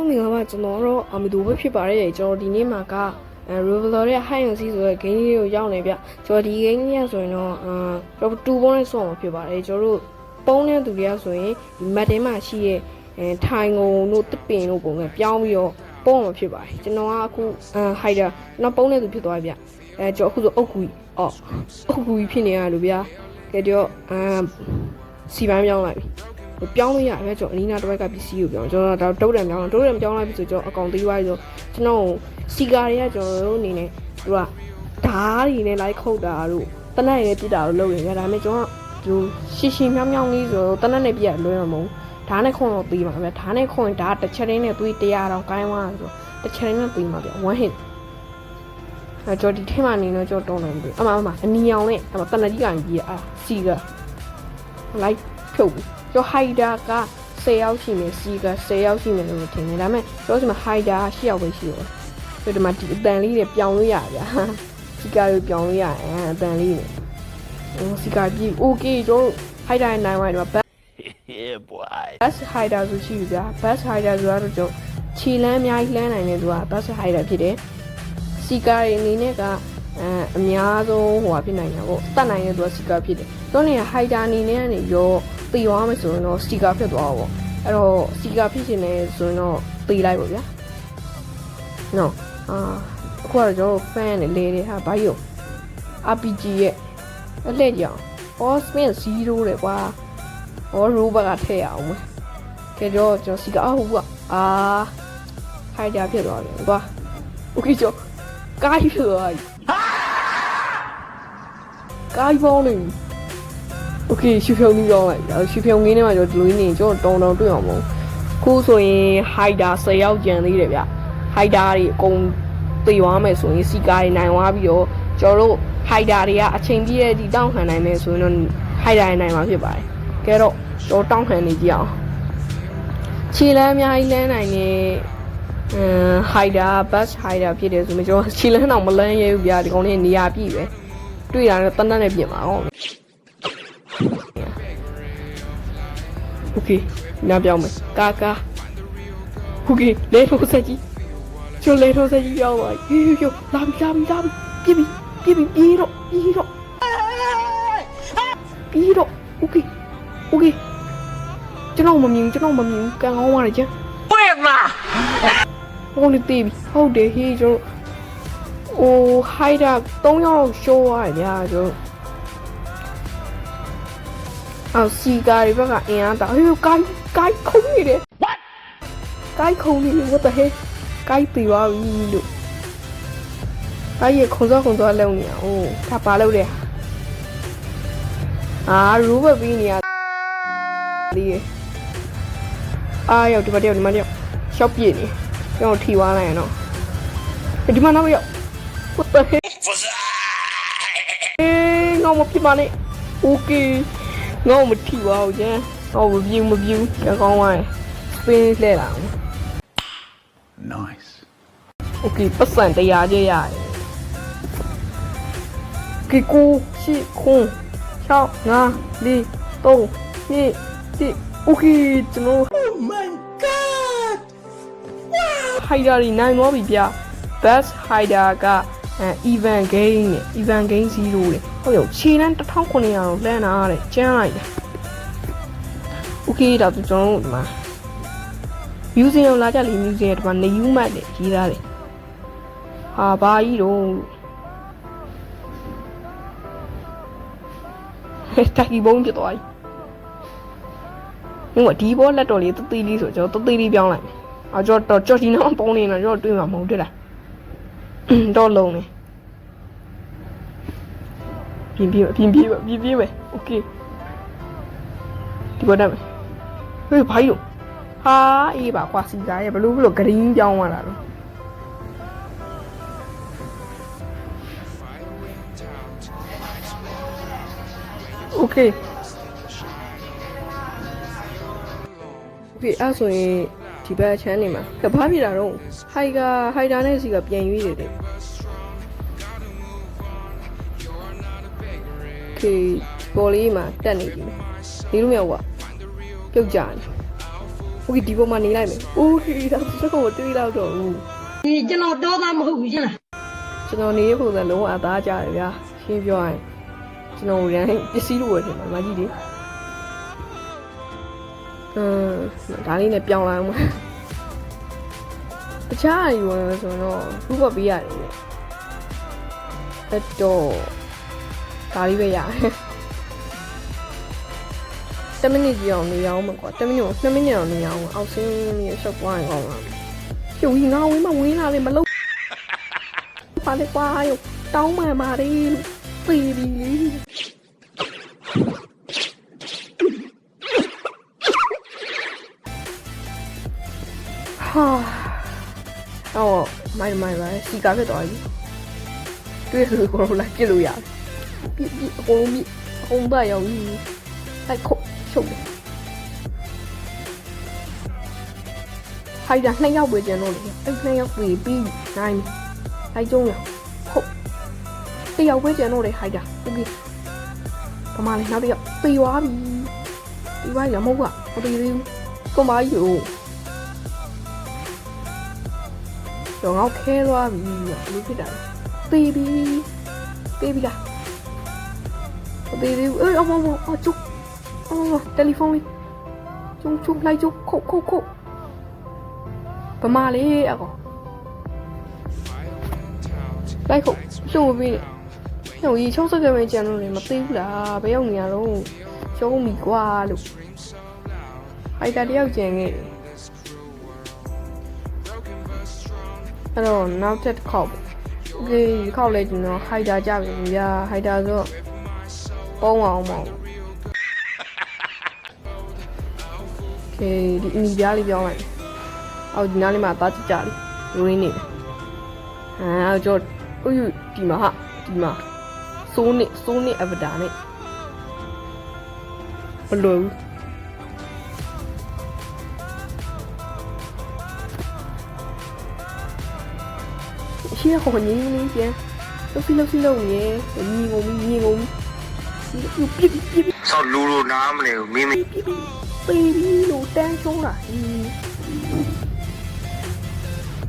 ဟုတ်မင်္ဂလာပါကျွန်တော်တို့အမီဒိုပဲဖြစ်ပါတယ်ကျွန်တော်ဒီနေ့မှာကအဲ Reveler ရဲ့ High and Sea ဆိုတဲ့ game လေးကိုရောက်နေဗျကျွန်တော်ဒီ game ကြီးကဆိုရင်တော့အာကျွန်တော်2ပုံးနဲ့ဆော့မှာဖြစ်ပါတယ်ကျွန်တော်တို့ပုံးတဲ့သူတွေကဆိုရင်ဒီ map ထဲမှာရှိတဲ့အဲထိုင်ကုန်တို့တစ်ပင်တို့ပုံစံပြောင်းပြီးတော့ပုံးမှာဖြစ်ပါတယ်ကျွန်တော်ကအခုအာ hider ကျွန်တော်ပုံးတဲ့သူဖြစ်သွားပြီဗျအဲကျွန်တော်အခုဆိုအုတ်ကူအော်အုတ်ကူဖြစ်နေရလို့ဗျကဲတော့အာစီပန်းပြောင်းလိုက်ပြီ ပြောင်းလို့ရပဲကျွန်တော်အနီးနားတစ်ဝက်ကပစ္စည်းကိုပြောင်းကျွန်တော်တော့တုတ်တံပြောင်းတုတ်တံပြောင်းလိုက်ပြီဆိုကျွန်တော်အကောင်သေးသွားပြီဆိုကျွန်တော်စီကာတွေကကျွန်တော်တို့အနေနဲ့သူကဓားတွေနဲ့လိုက်ခုတ်တာတို့တနက်ရည်ပြစ်တာတို့လုပ်နေကြဒါပေမဲ့ကျွန်တော်သူရှင်းရှင်းမြောင်းမြောင်းလေးဆိုတော့တနက်နဲ့ပြည့်လွဲမှာမဟုတ်ဓားနဲ့ခွန်တော့ပြီးမှာပဲဓားနဲ့ခွန်ဓားတစ်ချက်ရင်းနဲ့သွေး100တောင်ကိုင်းသွားဆိုတစ်ချက်ရင်းနဲ့ပြီးမှာပြ one hit အဲကျွန်တော်ဒီထဲမှာနေတော့ကျွန်တော်တုံးတယ်ပြီအမအမအနီအောင်နဲ့အမတနက်ကြီးကကြီးအာစီကလိုက်ဖြုတ်ပြီ ကျော်ဟိုက်ဒါက10ယောက်ရှိမယ်စီက10ယောက်ရှိမယ်လို့ထင်တယ်ဒါပေမဲ့ကျော်ဒီမှာဟိုက်ဒါက10ယောက်ပဲရှိရောဆိုဒီမှာဒီအတန်လေးတွေပြောင်းလို့ရဗျာစီကာတွေပြောင်းလို့ရအအတန်လေးတွေဟိုစီကာပြီ okay ကျော်ဟိုက်ဒါနိုင်ဝိုင်းတော့ Yeah boy Bus hider ဆိုရှိပြီဗျာ Bus hider ဆိုတော့ကျော်ခြေလမ်းအများကြီးလှမ်းနိုင်တယ်ဆိုတာ Bus hider ဖြစ်တယ်စီကာတွေအနေနဲ့ကအဲအများဆုံးဟိုဟာဖြစ်နိုင်တာပေါ့တတ်နိုင်တဲ့သူကစီကာဖြစ်တယ်။တွန်းနေဟိုက်တာအနေနဲ့ကနေရော သေသွားမယ်ဆိုရင်တော့စတီကာဖြစ်သွားတော့အဲ့တော့စတီကာဖြစ်ရှင်နေဆိုရင်တော့သေလိုက်ပါဗျာနော်အာအခုကတော့ကျွန်တော် fan နဲ့လေတဲ့ဟာဘာကြီး RPG ရဲ့အလှည့်ကြအောင် Osmin 0တဲ့ကွာဟော robot ကထည့်ရအောင်ပဲကဲတော့ကျွန်တော်စတီကာအဟုတ်ကအာဖိုက်တာဖြစ်သွားတယ်ကွာ Okay ကျော်ကားဖြစ်သွားပြီကားပေါင်းနေပြီ โอเคရှူဖြုံပြီးတော့လိုက်ရှူဖြုံငင်းထဲမှာကျွန်တော်ဒီလိုနေကျွန်တော်တောင်းတောင်းတွေ့အောင်မဟုတ်ခုဆိုရင်ဟိုက်ဒါ10ယောက်ကျန်သေးတယ်ဗျဟိုက်ဒါတွေအကုန်သေသွားမယ်ဆိုရင်စီကာတွေနိုင်သွားပြီးတော့ကျွန်တော်တို့ဟိုက်ဒါတွေကအချိန်ပြည့်တဲ့ဒီတောင်းခံနိုင်မယ်ဆိုရင်တော့ဟိုက်ဒါတွေနိုင်မှာဖြစ်ပါတယ် ကဲတော့တော့တောင်းခံနေကြည့်အောင်ခြေလမ်းအများကြီးလမ်းနိုင်နေအမ်ဟိုက်ဒါဘတ်ဟိုက်ဒါဖြစ်တယ်ဆိုမှကျွန်တော်ခြေလမ်းတော့မလန်းရဲဘူးဗျာဒီကောင်လေးနေရာပြည့်ပဲတွေ့တာတော့တန်းတန်းနဲ့ပြင်ပါအောင် โอเคနားပြောင်းမယ်ကာကာโอเคလေထိုးဆက်ကြီးကျိုလေထိုးဆက်ကြီးပြောင်းပါဟေးဟေးလာပြီလာပြီလာပြီပြပြီပြပြီပြေးတော့ပြေးတော့ပြေးတော့โอเค โอเคကျွန်တော်မမြင်ဘူးကျွန်တော်မမြင်ဘူးကန်ကောင်းသွားတယ်ကျန် 对嘛？ ဟိုနေတေးပြီဟုတ်တယ်ဟေးကျွန်တော်ဟိုဟိုက်တာ3ယောက်ရှိုးသွားတယ်ဗျာကျွန်တော် အော်စီကာတွေဘက်ကအင်အားတာဟေးကိုင်းကိုင်းခုံနေတယ် What? ကိုင်းခုံနေတယ် what the heck ကိုင်းပြေသွားပြီလို့ကိုင်းရခုံစောခုံစောလုံနေအောင်ဟိုဒါပါလို့တယ်အာရူဘပြီးနေရ လေးရယ်အားရောက်ဒီမှာတယောက်ဒီမှာတယောက်ရှောက်ပြည့်နေကျွန်တော်ထီသွားလိုက်ရနော်အေးဒီမှာနောက်တစ်ယောက် what the heck အေးငေါမဖြစ်ပါနဲ့โอเค ငေါ့မထီပါဘူးကျန်ဟောမပြူမပြူကကောင်းသွားရင် spin လဲတာ nice okay ပတ်စံတရားကြရတယ်ကီကူရှိခုံ6 5 4 3 2 1 okay ကျွန်တော် oh my god wow ဟိုင်ဒါရီနိုင်သွားပြီဗျ best hider က အဲ event game နဲ့ event game 0တဲ့ဟုတ်ရောခြေတန်း1900တော့လှမ်းတာတဲ့ကျန်းလိုက်တယ် okay ဒါဆိုကျွန်တော်တို့ဒီမှာ museum ကိုလာကြလေ museum ဒီမှာနေယူမှတ်တယ်ရေးသားတယ်ဟာဘာကြီးတော့ဟဲ့တာကီဘုံပြသွားပြီဟိုဒီဘောလက်တော်လေးတသေးလေးဆိုကျွန်တော်တသေးလေးပြောင်းလိုက်မယ်အာကျွန်တော်ကြော်ကြီးနောက်ပုံနေတာကျွန်တော်တွေ့မှာမဟုတ်တွေ့လားတော့လုံးနေ ပြင်းပြင်းပြင်းပြင်းပြင်းပြင်းပဲโอเคဒီဘောတက်မယ်ဟေးဘာကြီးလို့ဟာအေးပါကွာစီစားရဲ့ဘလို့ဘလို့ဂရင်းပြောင်းသွားတာလို့โอเคโอเคအဲ့ဆိုရင်ဒီဘက်အချမ်းနေမှာကဘာဖြစ်တာတော့ဟိုက်ကဟိုက်တာနဲ့စီကပြန်ရွေးတယ် K ပေါ်လေးမှာတက်နေပြီ။နေလို့မရဘူးကပြုတ်ကြတယ်။ Okay ဒီပေါ်မှာနေလိုက်မယ်။ Okay ဒါစကောတွေးလောက်တော့ဘူး။ဒီကျွန်တော်တော့သားမဟုတ်ဘူးရှင်လား။ကျွန်တော်နေရပုံစံလုံးဝအသားကြတယ်ဗျာ။ရှင်းပြောရရင်ကျွန်တော်ရန်ပစ္စည်းလိုဝယ်တယ်မမကြီးလေ။အင်းဒါလေးနဲ့ပြောင်းလာအောင်။တခြားအရာဆိုတော့ခုကပေးရတယ်။အဲ့တော့ ဒါလေးပဲရတယ်တမနစ်ကြီးအောင်နေအောင်မကွာတမနစ်ကို2မိနစ်အောင်နေအောင်အောက်ဆင်းပြီးရှော့ပွားရင်ကောင်းလားကျုပ်ကြီးငါဝင်းမဝင်းလာလေမလုံးပါလေကွာယတောင်းမှန်ပါတယ်လို့ပြေးပြီဟာအော်မိုင်မိုင်ပါစီကာဖြစ်သွားပြီတွေ့လို့ကိုလိုက်ပြစ်လို့ရတယ် 比比红比红吧有鱼，来扣手的。ထိုက်တာနှစ်ယောက်ပဲကျန်တော့လေအဲ့နှစ်ယောက်ပြီးပြီးနိုင်လိုက်ကျုံးရဟုတ်တယောက်ပဲကျန်တော့လေထိုက်တာဟုတ်ပြီပမာလေးနောက်တယောက်ပြေွားပြီပြေွားရမဟုတ်ကမပြေသေးဘူးကွန်မကြီးကိုတော့ငေါခဲသွားပြီလို့ဖြစ်တာပြေးပြီပြေးပြီလား မပေးသေးဘူးအေးအမမအကျုပ်အော်တယ်လီဖုန်းလေးကျုံကျုံလိုက်ကျုံခုတ်ခုတ်ခုတ်ဗမာလေးအကောလိုက်ခုတ်လှုပ်ပြီးဟိုကြီးချုံးစက်ကြမယ်ကြံလို့လည်းမသိဘူးလားဘယ်ရောက်နေရတော့ရှုံးပြီကွာလို့အိုက်တာတယောက်ကြံခဲ့အဲ့တော့နောက်တစ်ခေါက်ဒီခေါက်လဲကျွန်တော်ဟိုက်တာကြပြီဗျာဟိုက်တာဆိုတော့ ပုံအောင်မဟုတ်ကဲဒီအနီပြားလေးပြောင်းလိုက်အော်ဒီနားလေးမှာသားကြကြလေးရိုးရင်းနေအာကြောဥယဒီမှာဟာဒီမှာစိုးနေစိုးနေအဗတာနဲ့ဘလွယ်ရှေ့ဟိုညင်းလေးပြန်လုတ်ပြီးလုတ်ပြီးလုတ်ရဲညီငုံပြီးညီငုံပြီး ဆောက်လူလိုနားမလဲဘူးမင်းမပြပြဘေဘီလို့တန်းချုံးတာ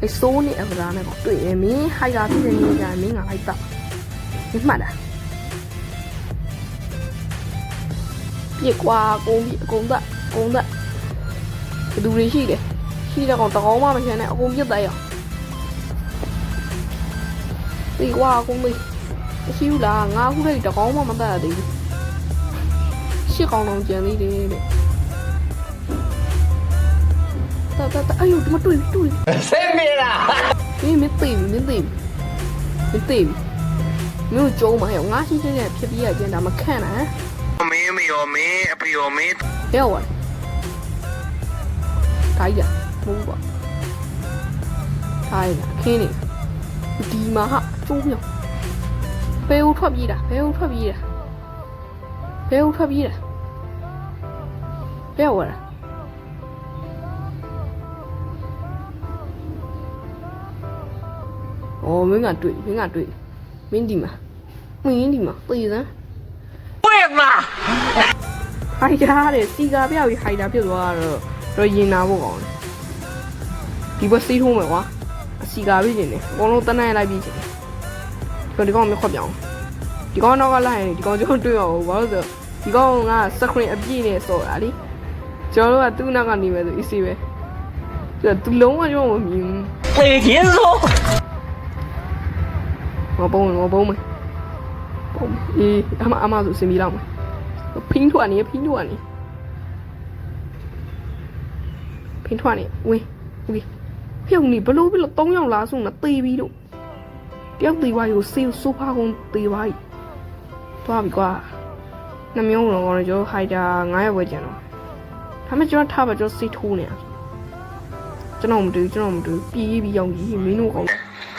အဲစိုးနစ်အဗဒါနဲ့တော့တွေ့ရမင်းဟိုက်တာဖြစ်နေကြမင်းကဟိုက်တာဒီမှတ်တာပြစ်ကွာအကုန်ပြစ်အကုန်သက်အကုန်သက်ဘယ်သူတွေရှိတယ်ရှိတဲ့ကောင်တကောင်မှမချန်နဲ့အကုန်ပြစ်သက်ရအောင်ဒီကွာအကုန်လေး မရှိဘူးလားငါခုလေးတကောင်မှမသက်ရသေးဘူးရှစ်ကောင်တော့ကျန်သေးတယ်တဲ့တတတအယုဒီမတွေ့ဘူးတွေ့ဆင်းပြေလားမင်းမသိဘူးမင်းသိဘူးမသိဘူးမင်းတို့ကျုံးမဟဲ့ငါရှိချင်းနဲ့ဖြစ်ပြီးရကျန်တာမခန့်နဲ့မင်းမရောမင်းအဖေရောမင်းဘယ်ဝါထိုင်ရမဟုတ်ပါထိုင်ရခင်းနေဒီမှာဟာကျုံးမြောင် ဘယ်ဦးထွက်ပြေးတာဘယ်ဦးထွက်ပြေးတာဘယ်ဦးထွက်ပြေးတာဘယ်ဝါအော်မင်းကတွေ့မင်းကတွေ့မင်းဒီမှာမင်းဒီမှာပြေးစမ်းဝဲမှာဟိုက်တာတဲ့စီကာပြောက်ပြီးဟိုက်တာဖြစ်သွားတော့တော့ရင်နာဖို့ကောင်းတယ်ဒီဘက်စီးထိုးမယ်ကွာအစီကာပြည့်ကျင်တယ်အကုန်လုံးတန်းတန်းလိုက်ပြီးကျင်တယ် ဒီကောင်မခွက်ပြအောင်ဒီကောင်တော့ကလိုက်ရင်ဒီကောင်ကျွန်တော်တွေ့အောင်ဘာလို့ဆိုဒီကောင်က screen အပြည့်နဲ့စော်တာလीကျွန်တော်တို့ကသူ့နောက်ကနေပဲဆို easy ပဲဆိုတော့သူလုံးဝကျွန်တော်မမြင်ဘူးပေကျင်းစောမပုံမပုံမပုံအေးအမအမဆိုစင်မီလောက်မဖင်းထွက်နေဖင်းထွက်နေဖင်းထွက်နေဝင်းโอเคဖြုံနေဘလို့ဘလို့၃ယောက်လားဆိုတော့တေးပြီးတော့ တယောက်သေးသွားရောစေးဆိုဖာကုန်သေးသွားပြီသွားပြီကွာနှမျိုးလုံးကတော့ကျွန်တော်ဟိုက်တာ9ရက်ပဲကျန်တော့ဒါပေမဲ့ကျွန်တော်ထားပါကျွန်တော်စေးထိုးနေတာကျွန်တော်မတွေ့ကျွန်တော်မတွေ့ပြေးပြီးရောက်ကြီးမင်းတို့ကောင်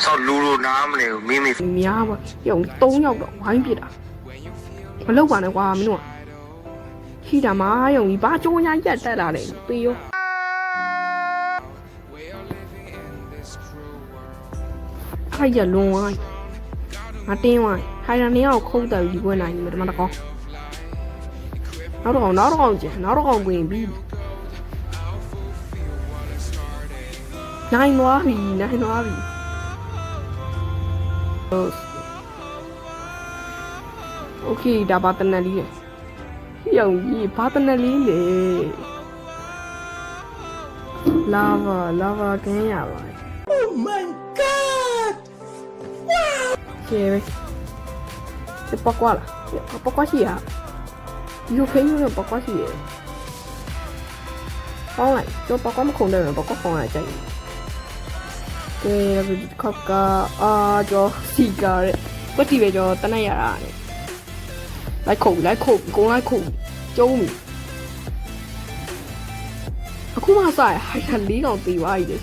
ဆောက်လူလိုနားမလဲဘူးမင်းမများပါပြုံ၃ယောက်တော့ဝိုင်းပြစ်တာမလောက်ပါနဲ့ကွာမင်းတို့ကရှိတာမယုံကြီးဘာကြိုးညာရက်တက်လာလဲတေးရော ခိုင်ရလွန်ဝိုင်းမတင်းဝိုင်းခိုင်ရနေအောင်ခုတ်တယ်ဒီကွနိုင်နေမှာတမတကောနောက်တော့နောက်တော့ကျန်နောက်တော့ကွင်ပြီး နိုင်သွားပြီနိုင်သွားပြီဟုတ်โอเคဒါဘာတနက်လေးလေရောင်ကြီးဘာတနက်လေးလေလာဗာလာဗာကင်းရပါ Oh my god Qué ve. Se poco ala. Se poco así ya. Yo que yo no poco así. Con lại, cho poco mà không được poco con lại chạy. Qué ve khóc cả à cho xì cả đấy. Có gì về cho tao này à. Lại khổ, lại khổ, cũng lại khổ. Châu mình. အခုမှစရဟိုင်က၄កောင်တည်သွားပြီ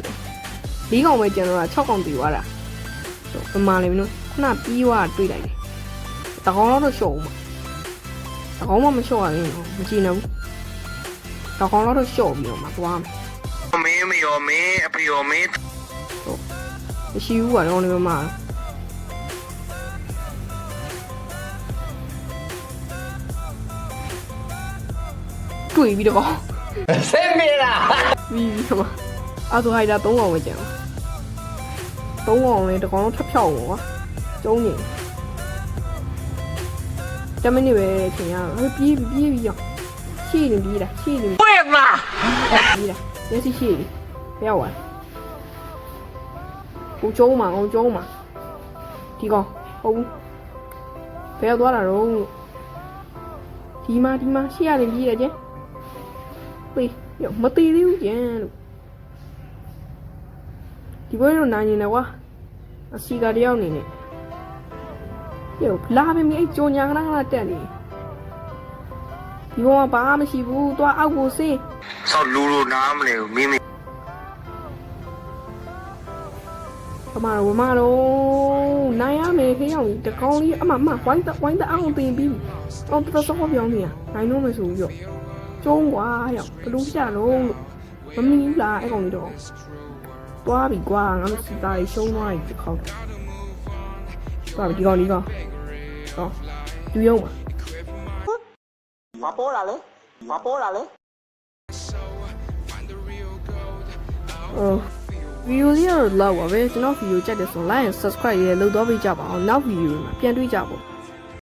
လေ၄កောင်ပဲကျန်တော့6កောင်တည်သွားတာ ဆိုပမာလေးမလို့ခုနပြီးသွားတွေးလိုက်တယ်တကောင်တော့ရှုံမှာတကောင်မှမရှုံရရင်တော့မကြည့်နိုင်ဘူးတကောင်တော့ရှုံပြီးတော့မှသွားမယ်မင်းမရောမင်းအဖေရောမင်းမရှိဘူးကတော့နေမှာတွေ့ပြီးတော့ဆင်းပြေလားပြီးပြီးတော့အဲ့ဒါဟိုက်တာ၃កောင်ပဲကျန်တော့ ၃កောင်လေးတစ်ကောင်လုံးထပ်ဖြောက်ပေါ့ကွာကျုံးနေတမင်းနေပဲချိန်ရတော့ပြေးပြီးပြေးပြီးရောရှေ့နေပြေးတာရှေ့နေ 对了， ပြေးတာမျက်စိရှေ့နေဖျောက်သွားကိုကျုံးမှာကိုကျုံးမှာဒီကောင်ဟုတ်ဘူးဖျောက်သွားတာတော့ဒီမှာဒီမှာရှေ့ရတယ်ပြေးတယ်ကျန်ဝေးရောမသေးသေးဘူးကျန်လို့ ဒီဘက်တော့နိုင်နေတယ်ကွာအစီကတယောက်နေနဲ့ရောလာမမီအဲ့ကြောညာကနာကနာတက်နေဒီဘောမှာဘာမှမရှိဘူးသွားအောက်ကိုစေးဆောက်လူလူနားမလဲဘူးမင်းမပမာတော့ဝမတော့နိုင်ရမယ်ခေးရောက်တကောင်းလေးအမမဝိုင်းတဝိုင်းတအောင်တင်ပြီးအောင်တော်တော်ပြောင်းနေရနိုင်လို့မဆိုဘူးရောကျုံးကွာရောက်ဘလူးကြလို့မမီဘူးလားအဲ့ကောင်လေးတော့ တွားပြီကွာငါတို့စီသားကြီးရှုံးသွားပြီခေါက်တွားပြီဒီကောင်လေးကောင်ဟောသူရုံပါဘာပေါ်လာလဲဘာပေါ်လာလဲဟိုဗီဒီယိုလေးတော့လောက်ပါပဲကျွန်တော်ဗီဒီယိုကြိုက်တယ်ဆို like and subscribe ရေးလုပ်တော့ပေးကြပါအောင်နောက်ဗီဒီယိုမှာပြန်တွေ့ကြပါ